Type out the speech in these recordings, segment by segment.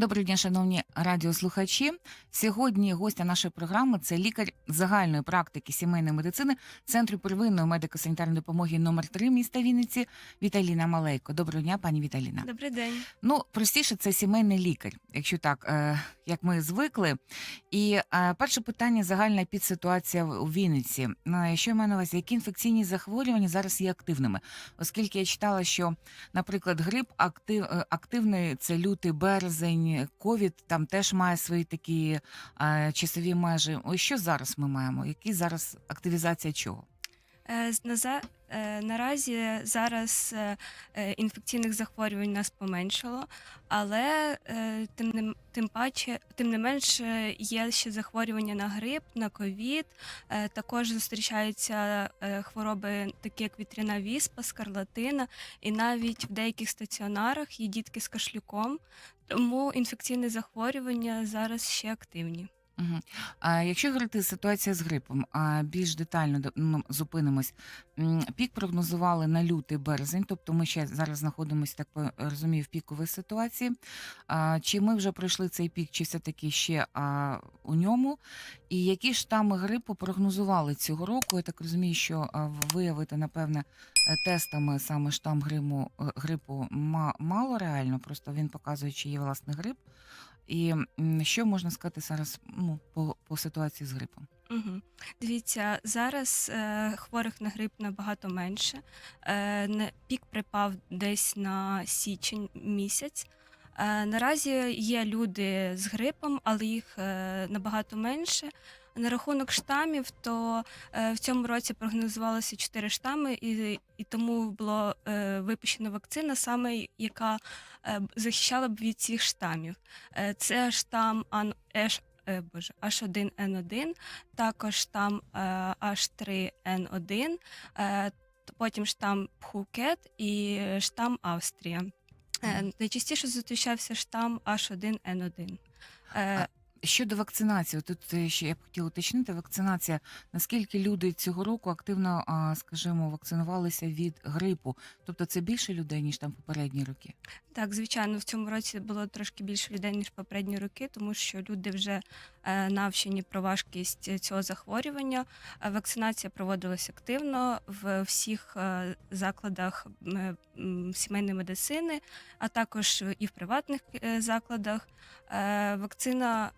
Доброго дня, шановні радіослухачі. Сьогодні гостя нашої програми це лікар загальної практики сімейної медицини Центру первинної медико-санітарної допомоги номер 3 міста Вінниці Віталіна Малейко. Доброго дня, пані Віталіна. Добрий день. Ну, простіше, це сімейний лікар, якщо так, е, як ми звикли. І е, перше питання загальна підситуація у Вінниці. Ну, Що я маю на увазі, які інфекційні захворювання зараз є активними? Оскільки я читала, що, наприклад, грип актив, е, активний це лютий березень, ковід там теж має свої такі е, часові межі. Ось що зараз ми маємо? Які зараз активізація чого? Е, е, Наразі зараз е, інфекційних захворювань нас поменшало, але тим не тим паче, тим не менш е, є ще захворювання на грип, на ковід. Також зустрічаються хвороби, такі як вітряна віспа, скарлатина, і навіть в деяких стаціонарах є дітки з кашлюком. Тому інфекційні захворювання зараз ще активні. Угу. А якщо говорити ситуація з грипом, а більш детально ну, зупинимось. Пік прогнозували на лютий березень, тобто ми ще зараз знаходимося, так розумію, в піковій ситуації. А, чи ми вже пройшли цей пік, чи все-таки ще а, у ньому? І які штами грипу прогнозували цього року? Я так розумію, що виявити, напевне, е, тестами саме штам гриму, е, грипу ма- мало реально, просто він показує, чи є власне грип. І що можна сказати зараз ну, по, по ситуації з грипом? Угу. Дивіться, зараз е, хворих на грип набагато менше. Е, пік припав десь на січень місяць. Е, наразі є люди з грипом, але їх е, набагато менше. На рахунок штамів, то е, в цьому році прогнозувалося 4 штами, і, і тому було е, випущена вакцина, саме яка е, захищала б від цих штамів. Е, це штам Ан- боже, H1N1, також штам е, H3N1, е, потім штам Пхукет і штам Австрія. Найчастіше зустрічався штам H1N1. Щодо вакцинації, тут е, ще я б хотіла уточнити, вакцинація, наскільки люди цього року активно, скажімо, вакцинувалися від грипу? Тобто це більше людей, ніж там попередні роки? Так, звичайно, в цьому році було трошки більше людей ніж попередні роки, тому що люди вже е, навчені про важкість цього захворювання. Вакцинація проводилась активно в всіх е, закладах сімейної медицини, а також і в приватних закладах. Вакцина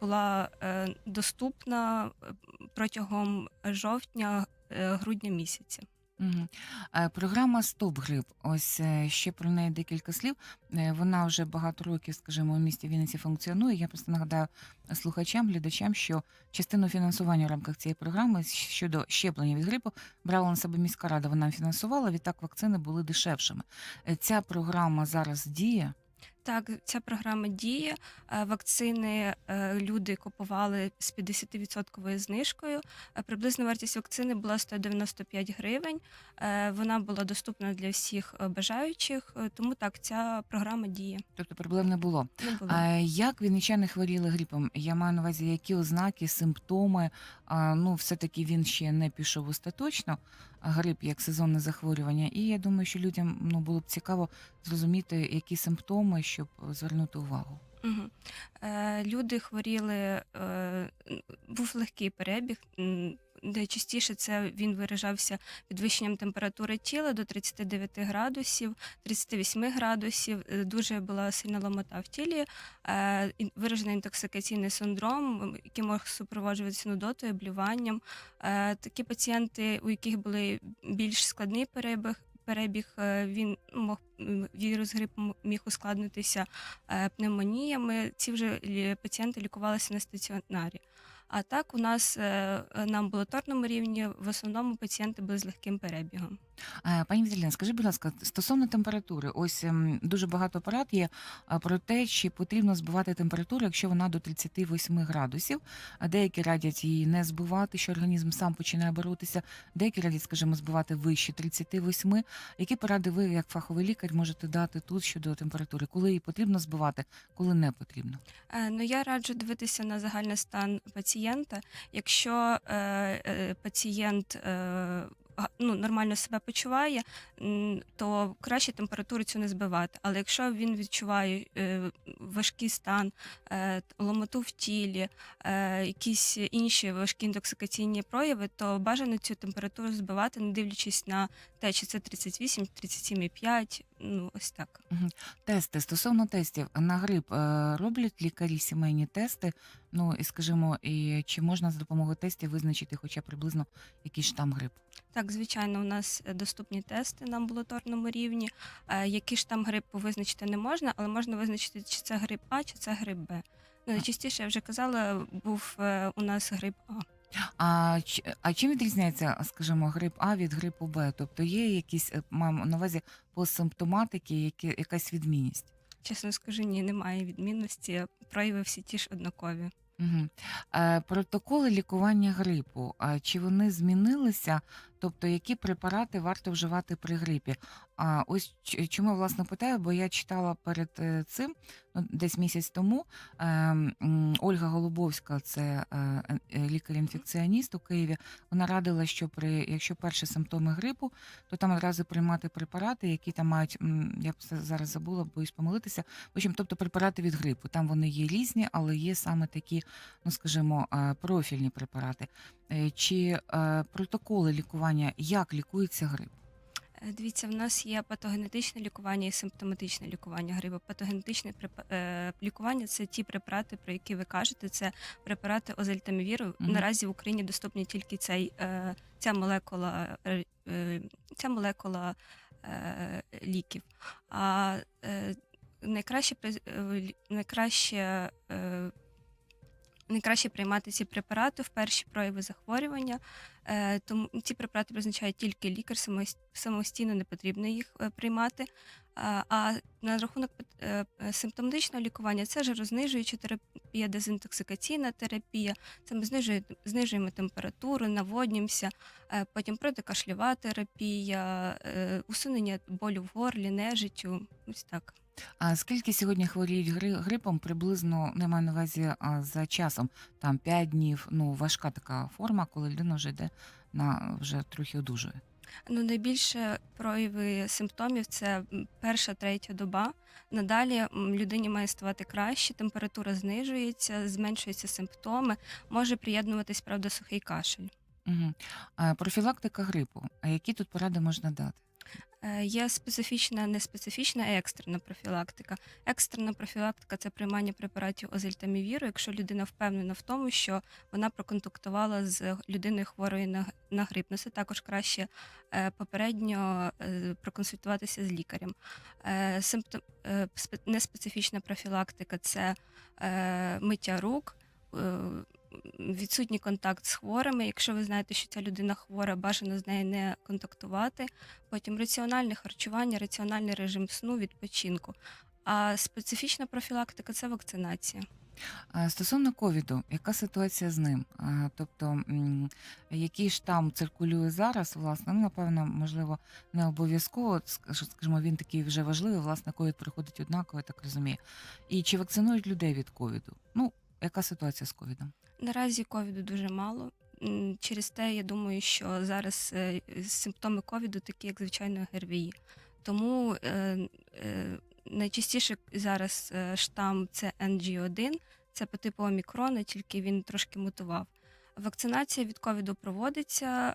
була е, доступна е, протягом жовтня-грудня місяця. Програма Стоп грип. Ось е, ще про неї декілька слів. Е, Вона вже багато років, скажімо, у місті Вінниці функціонує. Я просто нагадаю слухачам, глядачам, що частину фінансування в рамках цієї програми щодо щеплення від грипу брала на себе міська рада. Вона фінансувала. Відтак вакцини були дешевшими. Е, Ця програма зараз діє. Так, ця програма діє. Е, Вакцини е, люди купували з 50% знижкою. Е, Приблизна вартість вакцини була 195 гривень. Вона була доступна для всіх бажаючих, тому так, ця програма діє. Тобто проблем не було. Не було. А як вінничани хворіли грипом? Я маю на увазі, які ознаки, симптоми. А, ну, все-таки він ще не пішов остаточно, грип як сезонне захворювання. І я думаю, що людям ну, було б цікаво зрозуміти, які симптоми, щоб звернути увагу. Угу. Е, люди хворіли, е, був легкий перебіг. м, Найчастіше це він виражався підвищенням температури тіла до 39 градусів, 38 градусів. Е, Дуже була сильна ломота в тілі, е, виражений інтоксикаційний синдром, який мог супроводжуватися нудотою, блюванням. Е, Такі пацієнти, у яких були більш складний перебіг, перебіг е, він мог вірус грипу міг ускладнитися е, пневмоніями. Ці вже пацієнти лікувалися на стаціонарі. А так у нас е, е, на амбулаторному рівні в основному пацієнти були з легким перебігом. Е, Пані Віталіна, скажіть, будь ласка, стосовно температури, ось ем, дуже багато порад є про те, чи потрібно збивати температуру, якщо вона до 38 градусів. А деякі радять її не збивати, що організм сам починає боротися. Деякі радять, скажімо, збивати вище 38. Які поради ви, як фаховий лікар, можете дати тут щодо температури? Коли її потрібно збивати, коли не потрібно? Ну, я раджу дивитися на загальний стан пацієнта. Якщо е, е, пацієнт е, ну, нормально себе почуває, то краще температуру цю не збивати. Але якщо він відчуває е, важкий стан, е, ломоту в тілі, е, якісь інші важкі інтоксикаційні прояви, то бажано цю температуру збивати, не дивлячись на те, чи це 38, 37,5, ну ось так. Тести стосовно тестів на грип е, роблять лікарі сімейні тести. Ну і скажімо, і чи можна за допомогою тестів визначити хоча б приблизно який штам грипу? Так, звичайно, у нас е, доступні тести на амбулаторному рівні. Е, Який ж там грип визначити не можна, але можна визначити, чи це грип А, чи це грип Б. Ну, найчастіше я вже казала, був е, у нас грип А. А, ч- а чим відрізняється, скажімо, грип А від грипу Б? Тобто є якісь е, маємо на увазі по симптоматиці які, якась відмінність? Чесно скажу, ні, немає відмінності. Прояви всі ті ж однакові. Угу. Е, протоколи лікування грипу, а чи вони змінилися? Тобто, які препарати варто вживати при грипі? А ось чому власне питаю, бо я читала перед е, цим, ну, десь місяць тому, е, Ольга Голубовська, це е, е, лікар-інфекціоніст у Києві. Вона радила, що при якщо перші симптоми грипу, то там одразу приймати препарати, які там мають, я б зараз забула, боюсь помилитися. В общем, тобто препарати від грипу. Там вони є різні, але є саме такі, ну скажімо, профільні препарати. Е, Чи е, протоколи лікування, як лікується грип? Е, Дивіться, в нас є патогенетичне лікування і симптоматичне лікування грипу. Патогенетичне е, лікування це ті препарати, про які ви кажете. Це препарати озельтамівіру. Мгм. Наразі в Україні доступні тільки цей, е, ця молекула, е, е, ця молекула е, ліків. А е, найкраще, е, лі- найкраще е, Найкраще приймати ці препарати в перші прояви захворювання, е, тому ці препарати призначає тільки лікар, самос- самостійно не потрібно їх е, приймати. А, а на рахунок е, е, симптоматичного лікування це жирознижуюча терапія, дезінтоксикаційна терапія. Це ми знижує- знижуємо температуру, наводнімося, е, потім протикашлєва терапія, е, усунення болю в горлі, нежиттю. Ось так. А скільки сьогодні хворіють гри- грипом? Приблизно не маю на увазі а, за часом, там 5 днів. Ну важка така форма, коли людина вже йде на вже трохи одужує. Ну, найбільше прояви симптомів це перша, третя доба. Надалі м, людині має ставати краще, температура знижується, зменшуються симптоми, може приєднуватись, правда, сухий кашель. Угу. А, профілактика грипу. А які тут поради можна дати? Е, Є специфічна, неспецифічна і екстрена профілактика. Екстрена профілактика це приймання препаратів озельтамівіру, якщо людина впевнена в тому, що вона проконтактувала з людиною хворою на, на грип. Ну, це також краще е, попередньо е, проконсультуватися з лікарем. Симптом, неспецифічна профілактика це миття рук. Відсутній контакт з хворими. Якщо ви знаєте, що ця людина хвора, бажано з нею не контактувати. Потім раціональне харчування, раціональний режим сну, відпочинку. А специфічна профілактика це вакцинація. Стосовно ковіду, яка ситуація з ним? Тобто, який штам циркулює зараз, власне, ну, напевно, можливо, не обов'язково, скажімо, він такий вже важливий, власне, ковід приходить однаково, я так розумію. І чи вакцинують людей від ковіду? Ну, яка ситуація з ковідом? Наразі ковіду дуже мало. Через те, я думаю, що зараз е, симптоми ковіду такі, як звичайно, ГРВІ. Тому е, е, найчастіше зараз штам це NG1, це по типу омікрона, тільки він трошки мутував. Вакцинація від ковіду проводиться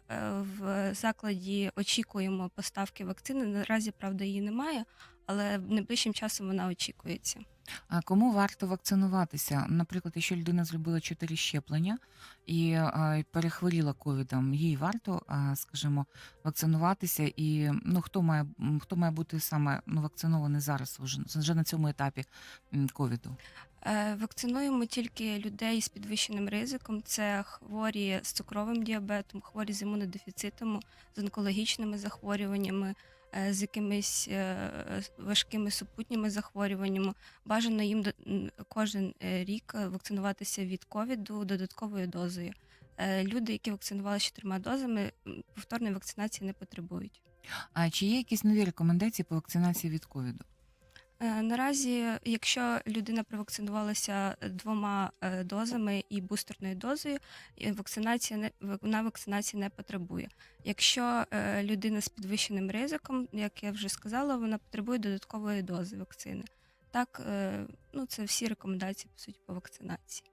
в закладі. Очікуємо поставки вакцини. Наразі правда її немає, але найближчим часом вона очікується. А кому варто вакцинуватися? Наприклад, якщо людина зробила чотири щеплення і а, перехворіла ковідом, їй варто, а, скажімо, вакцинуватися. І ну хто має хто має бути саме ну вакцинований зараз вже, вже на цьому етапі ковіду? Е, Вакцинуємо тільки людей з підвищеним ризиком. Це хворі з цукровим діабетом, хворі з імунодефіцитом, з онкологічними захворюваннями, з якимись е, важкими супутніми захворюваннями. Бажано їм кожен е, рік вакцинуватися від ковіду додатковою дозою. Е, Люди, які вакцинувалися чотирма дозами, повторної вакцинації не потребують. А чи є якісь нові рекомендації по вакцинації від ковіду? Е, Наразі, якщо людина провакцинувалася двома е, дозами і бустерною дозою, вакцинація не вона вакцинації не потребує. Якщо е, людина з підвищеним ризиком, як я вже сказала, вона потребує додаткової дози вакцини. Так, ну це всі рекомендації по суті по вакцинації.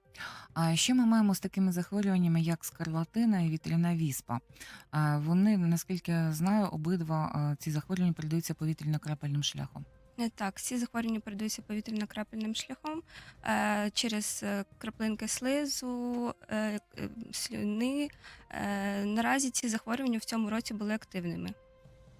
А що ми маємо з такими захворюваннями, як скарлатина і вітряна віспа? Вони, наскільки знаю, обидва ці захворювання передаються повітряно-крапельним шляхом. Не так, всі захворювання передаються повітряно-крапельним шляхом е, через е, краплинки слизу, е, слюни. Наразі ці захворювання в цьому році були активними.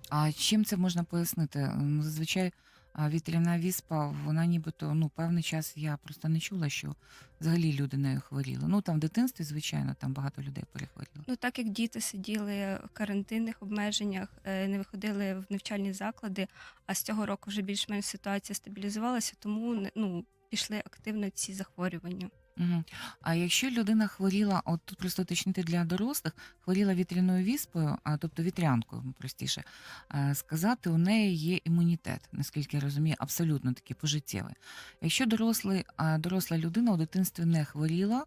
А чим це можна пояснити? Зазвичай а, вітряна віспа, вона нібито ну певний час я просто не чула, що взагалі люди нею хворіли. Ну там в дитинстві, звичайно, там багато людей перехворіло. Ну так як діти сиділи в карантинних обмеженнях, е, не виходили в навчальні заклади, а з цього року вже більш-менш ситуація стабілізувалася, тому ну, пішли активно ці захворювання. А якщо людина хворіла, от тут просто уточнити для дорослих, хворіла вітряною віспою, а тобто вітрянкою, простіше е, сказати, у неї є імунітет, наскільки я розумію, абсолютно такий пожиттєвий. Якщо дорослий, а, доросла людина у дитинстві не хворіла,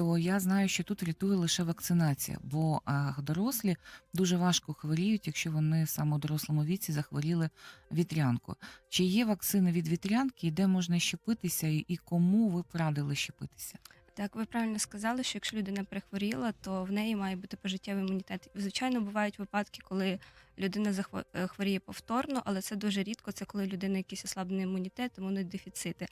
то я знаю, що тут рятує лише вакцинація, бо дорослі дуже важко хворіють, якщо вони саме у дорослому віці захворіли вітрянкою. Чи є вакцини від вітрянки, і де можна щепитися, і, кому ви б радили щепитися? Так, ви правильно сказали, що якщо людина перехворіла, то в неї має бути пожиттєвий імунітет. Звичайно, бувають випадки, коли людина захво- е, повторно, але це дуже рідко. Це коли людина якийсь ослаблений імунітет, імунодефіцити.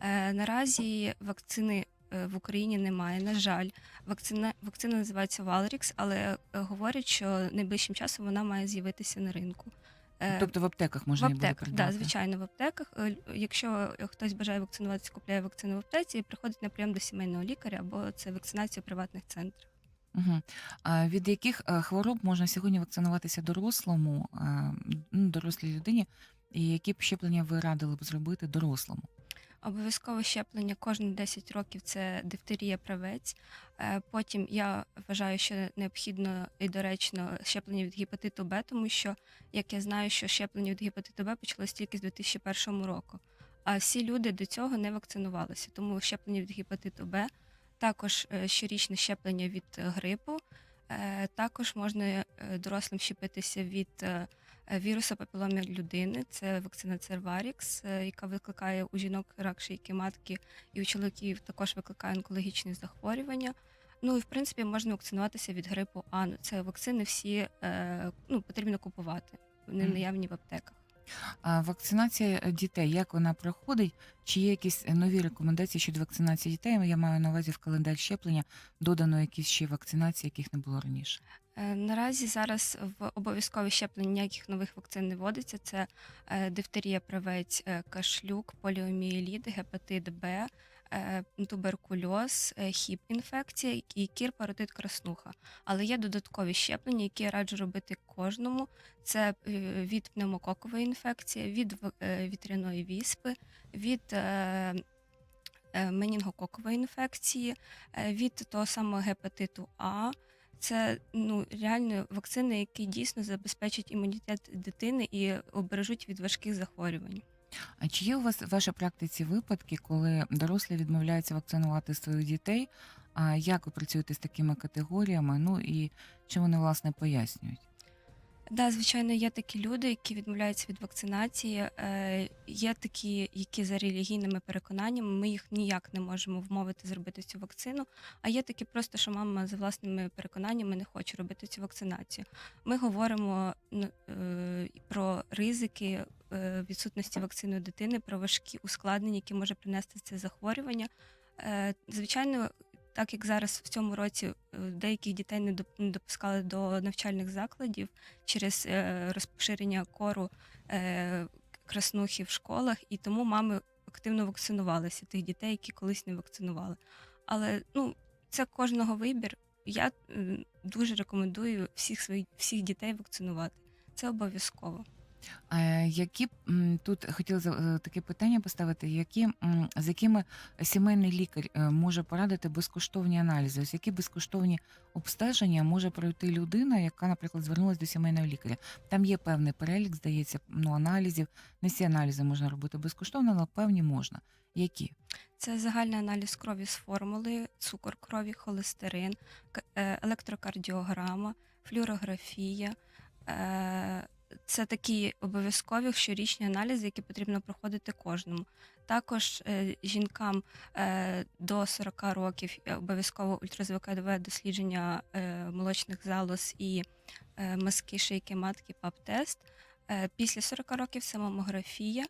Е, наразі вакцини в Україні немає. На жаль, вакцина, вакцина називається Valrix, але е, говорять, що найближчим часом вона має з'явитися на ринку. Е, Тобто в аптеках в можна буде аптеках, да, звичайно, в аптеках. Е, Якщо хтось бажає вакцинуватися, купляє вакцину в аптеці і приходить на прийом до сімейного лікаря, або це вакцинація в приватних центрах. Угу. А від яких е, хвороб можна сьогодні вакцинуватися дорослому, е, ну, дорослій людині, і які б щеплення ви радили б зробити дорослому? Обов'язкове щеплення кожні 10 років це дифтерія правець. Е, Потім я вважаю, що необхідно і доречно щеплення від гепатиту Б, тому що, як я знаю, що щеплення від гепатиту Б почалось тільки з 2001 року. А всі люди до цього не вакцинувалися. Тому щеплення від гепатиту Б, також е, щорічне щеплення від грипу. Е, Також можна дорослим щепитися від е, е, людини. Це вакцина Церварікс, яка викликає у жінок рак шийки матки, і у чоловіків також викликає онкологічні захворювання. Ну і в принципі можна вакцинуватися від грипу А. Ну, Це вакцини всі е, ну, потрібно купувати. Вони наявні в аптеках. А вакцинація дітей, як вона проходить? Чи є якісь е, нові рекомендації щодо вакцинації дітей? Я маю на увазі в календар щеплення додано якісь ще вакцинації, яких не було раніше. Е, Наразі зараз в обов'язкові щеплення ніяких нових вакцин не вводиться. Це е, дифтерія, правець, е, кашлюк, поліомієліт, гепатит Б, туберкульоз, е, хіп-інфекція і кір, паротит, краснуха. Але є додаткові щеплення, які я раджу робити кожному. Це від пневмококової інфекції, від вітряної віспи, від менінгококової інфекції, від того самого гепатиту А. Це ну реально вакцини, які дійсно забезпечать імунітет дитини і обережуть від важких захворювань. А чи є у вас в вашій практиці випадки, коли дорослі відмовляються вакцинувати своїх дітей? А як ви працюєте з такими категоріями? Ну і чим вони власне пояснюють? Да, звичайно, є такі люди, які відмовляються від вакцинації. Е, є такі, які за релігійними переконаннями, ми їх ніяк не можемо вмовити зробити цю вакцину. А є такі просто, що мама за власними переконаннями не хоче робити цю вакцинацію. Ми говоримо ну, е, про ризики е, відсутності вакцини дитини, про важкі ускладнення, які може принести це захворювання. Е, звичайно, так як зараз в цьому році е, деяких дітей не допускали до навчальних закладів через е, розпоширення кору е, краснухи в школах, і тому мами активно вакцинувалися тих дітей, які колись не вакцинували. Але ну, це кожного вибір. Я дуже рекомендую всіх своїх всіх дітей вакцинувати. Це обов'язково. Е, Які тут хотіла е, таке питання поставити, які з якими сімейний лікар е, може порадити безкоштовні аналізи? Ось які безкоштовні обстеження може пройти людина, яка, наприклад, звернулася до сімейного лікаря? Там є певний перелік, здається, ну аналізів. Не всі аналізи можна робити безкоштовно, але певні можна. Які? Це загальний аналіз крові з формули, цукор крові, холестерин, електрокардіограма, флюорографія. Це такі обов'язкові щорічні аналізи, які потрібно проходити кожному. Також е, жінкам е, до 40 років е, обов'язково ультразвукове дослідження е, молочних залоз і е, мазки шийки матки ПАП-тест. Е, Після 40 років це мамографія.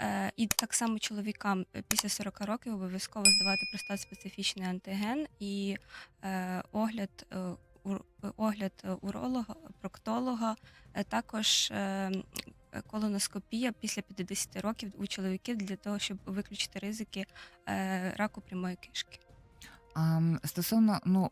Е, І так само чоловікам е, після 40 років обов'язково здавати простат специфічний антиген і е, огляд, е, огляд е, уролога, проктолога, е, також е, колоноскопія після 50 років у чоловіків для того, щоб виключити ризики раку прямої кишки. Стосовно ну,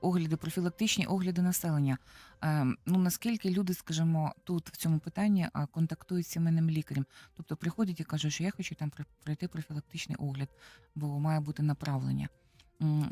огляди, профілактичні огляди населення. Е, Ну наскільки люди, скажімо, тут в цьому питанні контактують з сімейним лікарем? Тобто приходять і кажуть, що я хочу там пройти профілактичний огляд, бо має бути направлення.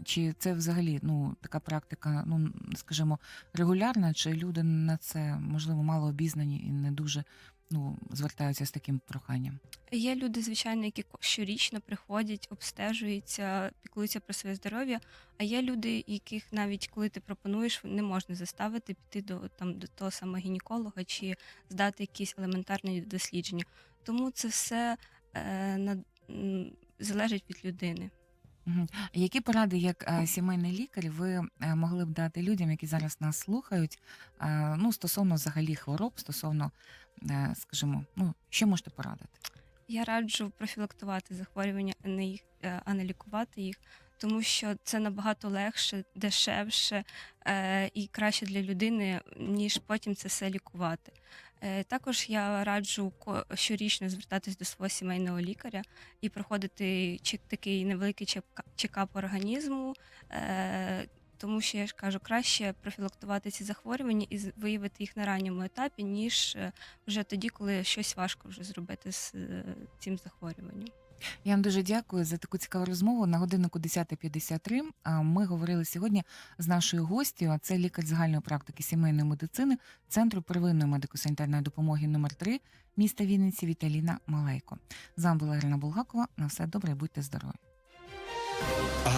Чи це взагалі ну така практика, ну скажімо, регулярна, чи люди на це можливо мало обізнані і не дуже ну звертаються з таким проханням? Є люди, звичайно, які щорічно приходять, обстежуються, піклуються про своє здоров'я. А є люди, яких навіть коли ти пропонуєш, не можна заставити піти до там до того самого гінеколога чи здати якісь елементарні дослідження. Тому це все е, на, залежить від людини. Які поради, як е, сімейний лікар, ви е, могли б дати людям, які зараз нас слухають, е, ну стосовно взагалі хвороб, стосовно, скажімо, ну що можете порадити? Я раджу профілактувати захворювання, а не їх, а не лікувати їх, тому що це набагато легше, дешевше і краще для людини, ніж потім це все лікувати. Е, також я раджу щорічно звертатись до свого сімейного лікаря і проходити такий невеликий чек- чекап організму. Е, тому що я ж кажу, краще профілактувати ці захворювання і виявити їх на ранньому етапі, ніж е, вже тоді, коли щось важко вже зробити з цим захворюванням. Я вам дуже дякую за таку цікаву розмову. На годиннику 10.53 а, ми говорили сьогодні з нашою гостю, а це лікар загальної практики сімейної медицини Центру первинної медико-санітарної допомоги номер 3 міста Вінниці Віталіна Малейко. З вами була Ірина Булгакова. На все добре, будьте здорові.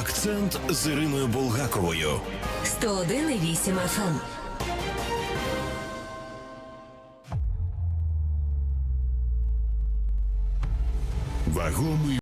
Акцент з Іриною Булгаковою. 101,8 FM. Вагомий